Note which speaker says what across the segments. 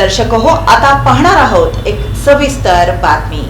Speaker 1: दर्शक हो आता पाहणार आहोत एक सविस्तर बातमी.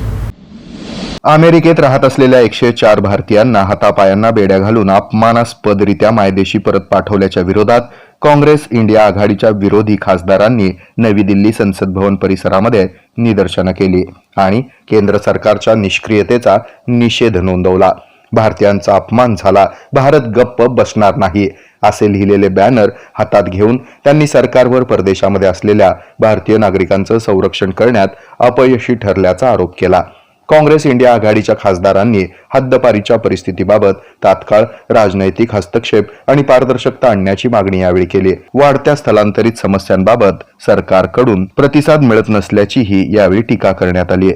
Speaker 2: अमेरिकेत राहत असलेल्या एकशे चार भारतीयांना हातापायांना बेड्या घालून अपमानास्पदरित्या मायदेशी परत पाठवल्याच्या विरोधात काँग्रेस इंडिया आघाडीच्या विरोधी खासदारांनी नवी दिल्ली संसद भवन परिसरामध्ये निदर्शनं केली आणि केंद्र सरकारच्या निष्क्रियतेचा निषेध नोंदवला. भारतीयांचा अपमान झाला. भारत गप्प बसणार नाही असे लिहिलेले बॅनर हातात घेऊन त्यांनी सरकारवर परदेशामध्ये असलेल्या भारतीय नागरिकांचं संरक्षण करण्यात अपयशी ठरल्याचा आरोप केला. काँग्रेस इंडिया आघाडीच्या खासदारांनी हद्दपारीच्या परिस्थितीबाबत तात्काळ राजनैतिक हस्तक्षेप आणि पारदर्शकता आणण्याची मागणी यावेळी केली. वाढत्या स्थलांतरित समस्यांबाबत सरकारकडून प्रतिसाद मिळत नसल्याचीही यावेळी टीका करण्यात आली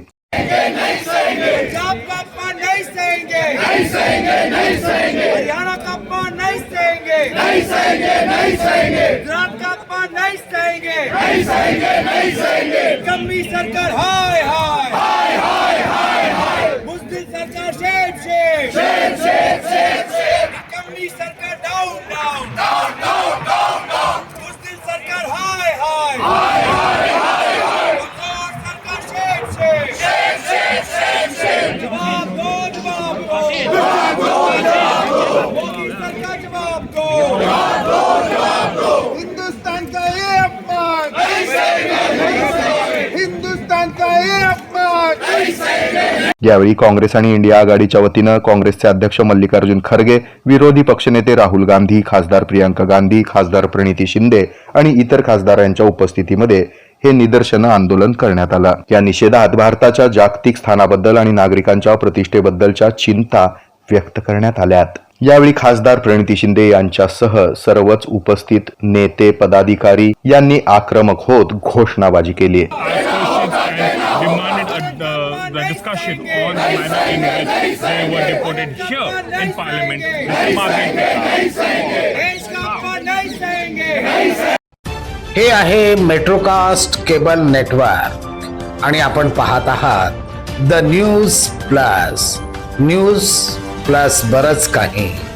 Speaker 3: पंजाब का अपमान नहीं सहेंगे नहीं सहेंगे नहीं सहेंगे। हरियाणा का अपमान नहीं सहेंगे। नहीं सहेंगे नहीं सहेंगे। गुजरात का अपमान नहीं सहेंगे। नहीं सहेंगे नहीं सहेंगे। कम्मी सरकार हाय हाय। हाय हाय हाय हाय। मुस्लिम सरकार shame shame shame shame shame shame कम्मी सरकार down down down down down down मुस्लिम सरकार हाय हाय। हाय हाय हाय हाय। सरकार shame shame shame shame shame shame जवाब दो जवाब दो मोदी सरकार जवाब दो जवाब दो जवाब दो। हिंदुस्तान का ये अपमान। हिंदुस्तान का ये अपमान।
Speaker 2: यावेळी काँग्रेस आणि इंडिया आघाडीच्या वतीनं काँग्रेसचे अध्यक्ष मल्लिकार्जुन खरगे विरोधी पक्षनेते राहुल गांधी खासदार प्रियांका गांधी खासदार प्रणिती शिंदे आणि इतर खासदारांच्या उपस्थितीमध्ये हे निदर्शनं आंदोलन करण्यात आलं. या निषेधात भारताच्या जागतिक स्थानाबद्दल आणि नागरिकांच्या प्रतिष्ठेबद्दलच्या चिंता व्यक्त करण्यात आल्यात. यावेळी खासदार प्रणिती शिंदे यांच्यासह सर्वच उपस्थित नेते पदाधिकारी यांनी आक्रमक होत घोषणाबाजी केली
Speaker 4: the discussion on the manner in which they were deported here in Parliament.
Speaker 5: हे आहे मेट्रोकास्ट केबल नेटवर्क आणि आपण पाहत आहात the news plus news plus बरच काही.